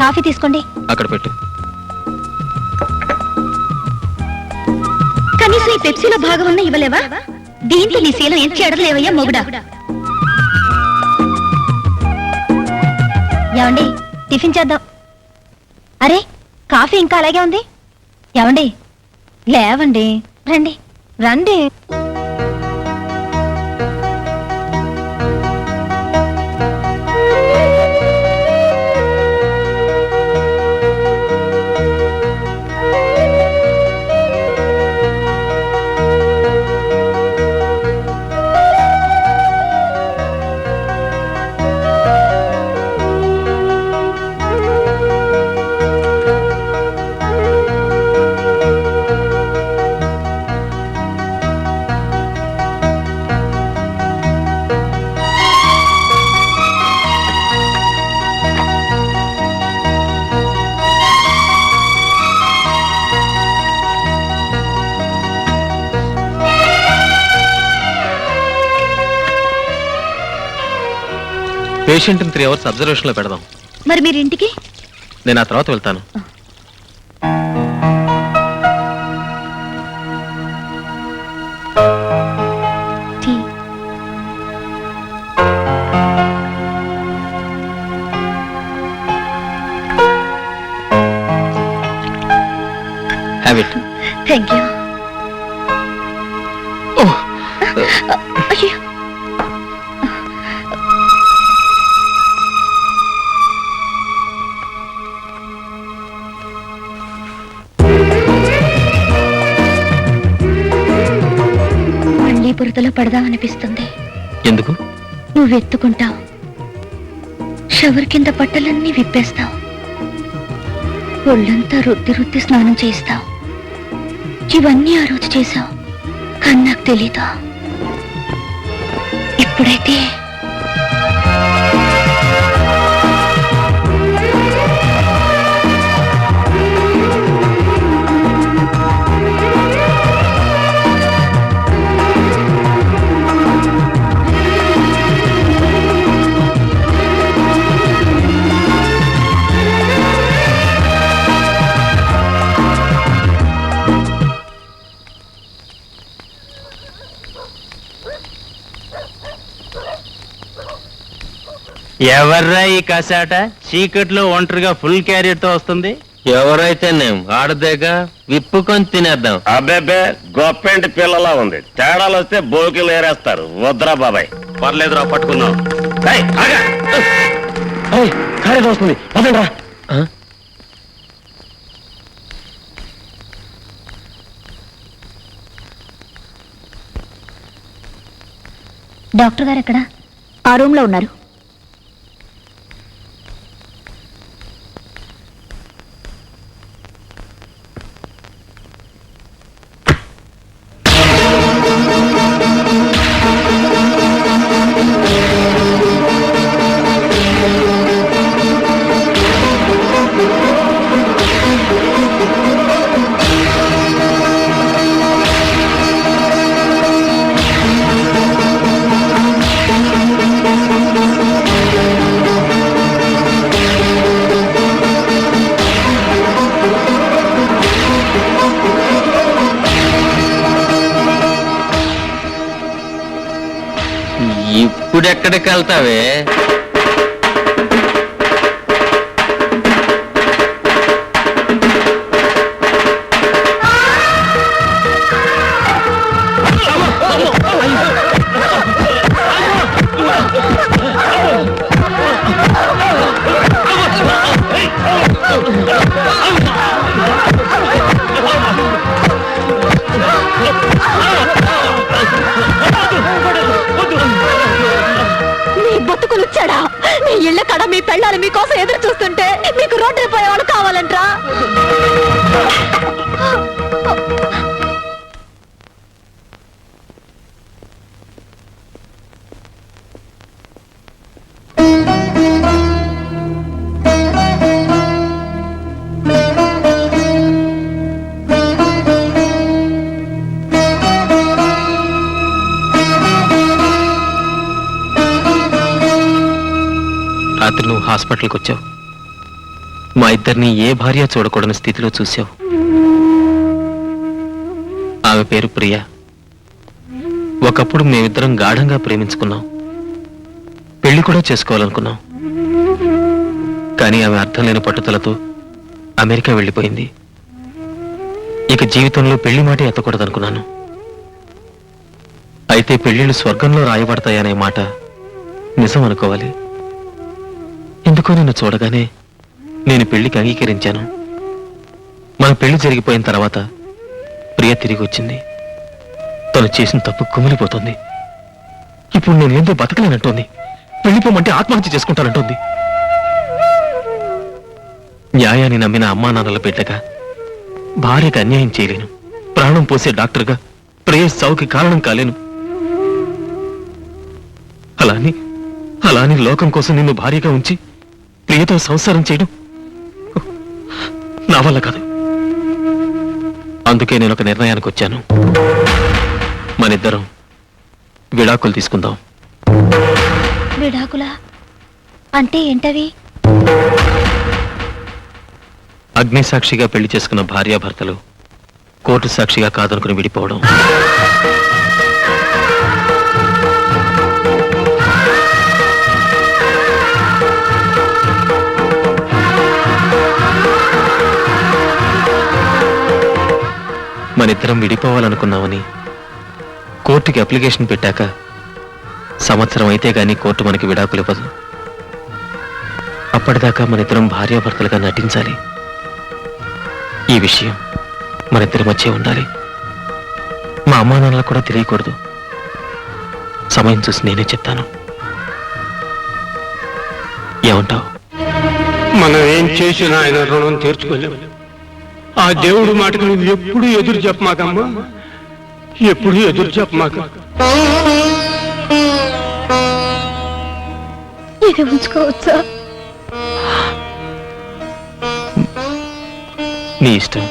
Coffee తీసుకోండి. అక్కడ పెట్టు. కనీసం ఈ పెప్సీలో భాగం ఉన్న ఇవ్వలేవా? దీంతో నీ శీలం ఏం చేయడం లేవయ్యా మొగుడా? ఏమండి టిఫిన్ చేద్దాం. అరే కాఫీ ఇంకా అలాగే ఉంది? ఏమండి? లేవండి. రండి. రండి. పేషెంట్ని త్రీ అవర్స్ అబ్జర్వేషన్లో పెడదాం. మరి మీరు ఇంటికి? నేను ఆ తర్వాత వెళ్తాను. టీ. హ్యావ్ ఇట్ థ్యాంక్ బురదలో పడదామనిపిస్తుంది ఎందుకు? నువ్వు ఎత్తుకుంటావు. షవర్ కింద బట్టలన్నీ విప్పేస్తావు. ఒళ్ళంతా రుద్ది రుద్ది స్నానం చేస్తావు ఇవన్నీ ఆ రోజు చేశావు. కానీ నాకు తెలీదా. ఇప్పుడైతే ఎవర్రా ఈ కసాట? చీకట్లో ఒంటరిగా ఫుల్ క్యారియర్తో వస్తుంది? ఎవరైతే నేను ఆడదేగా విప్పుకొని తినేద్దాం. అబ్బేబే గొప్పింటి పిల్లలా ఉంది. తేడాలు వస్తే బోకిలు ఏరేస్తారు. వద్దురా బాబాయ్. పర్లేదురా పట్టుకుందాం. ఏయ్, ఆగా. ఏయ్, కాలేజ్ వస్తుంది. పదండ్రా. డాక్టర్ గారు ఎక్కడ? ఆ రూమ్లో ఉన్నారు. ఇప్పుడు ఎక్కడికి వెళ్తావే? మీకోసం ఎదురు చూస్తుంటే మీకు రోడ్డు హాస్పిటల్కి వచ్చావు. మా ఇద్దరిని ఏ భార్య చూడకూడని స్థితిలో చూసావు ఆమె పేరు ప్రియ. ఒకప్పుడు మేమిద్దరం గాఢంగా ప్రేమించుకున్నాం. పెళ్ళి కూడా చేసుకోవాలనుకున్నాం. కానీ ఆమె అర్థం లేని పట్టుదలతో అమెరికా వెళ్ళిపోయింది. ఇక జీవితంలో పెళ్ళి మాట ఎత్తకూడదనుకున్నాను. అయితే పెళ్ళిళ్ళు స్వర్గంలో రాయబడతాయనే మాట నిజం అనుకోవాలి. ఎందుకో నిన్ను చూడగానే నేను పెళ్ళికి అంగీకరించాను. మన పెళ్ళి జరిగిపోయిన తర్వాత ప్రియ తిరిగి వచ్చింది. తను చేసిన తప్పు కుమిలిపోతుంది. ఇప్పుడు నేను ఏందో బతకలేనంటోంది? వెళ్ళిపోమంటే ఆత్మహత్య చేసుకుంటానంటోంది. న్యాయాన్ని నమ్మిన అమ్మా నాన్నల బిడ్డగా భార్యకు అన్యాయం చేయలేను. ప్రాణం పోసే డాక్టర్గా ప్రియ సావుకి కారణం కాలేను. అలాని అలాని లోకం కోసం నిన్ను భార్యగా ఉంచి ప్రియతో సంసారం చేయడం నా వల్ల కాదు. అందుకే నేను ఒక నిర్ణయానికి వచ్చాను. మనిద్దరం విడాకులు తీసుకుందాం. విడాకులా? అంటే ఏంటవి? అగ్ని సాక్షిగా పెళ్ళి చేసుకున్న భార్యాభర్తలు కోర్టు సాక్షిగా కాదనుకుని విడిపోవడం. మనిద్దరం విడిపోవాలనుకున్నామని. కోర్టుకి అప్లికేషన్ పెట్టాక సంవత్సరం అయితే గాని కోర్టు మనకి విడాకులు ఇవ్వదు అప్పటిదాకా మనిద్దరం భార్యాభర్తలుగా నటించాలి. ఈ విషయం మనిద్దరి మధ్య ఉండాలి. మా అమ్మా నాన్నలకు కూడా తెలియకూడదు. సమయం చూసి నేనే చెప్తాను. ఏమంటావు? మనం ఏం చేసినా ఆయన రుణం తీర్చుకోలేము ఆ దేవుడు మాటకు నువ్వు ఎప్పుడు ఎదురు చెప్పమాకమ్మా. ఎప్పుడు ఎదురు చెప్పమాక. ఇది ఉంచుకోవచ్చా? నీ ఇష్టం.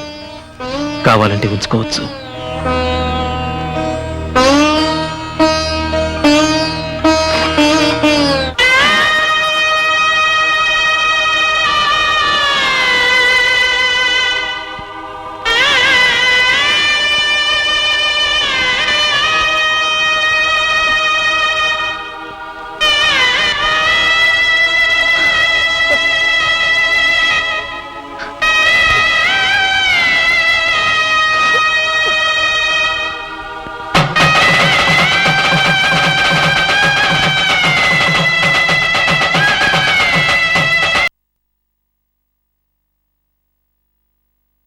కావాలంటే ఉంచుకోవచ్చు.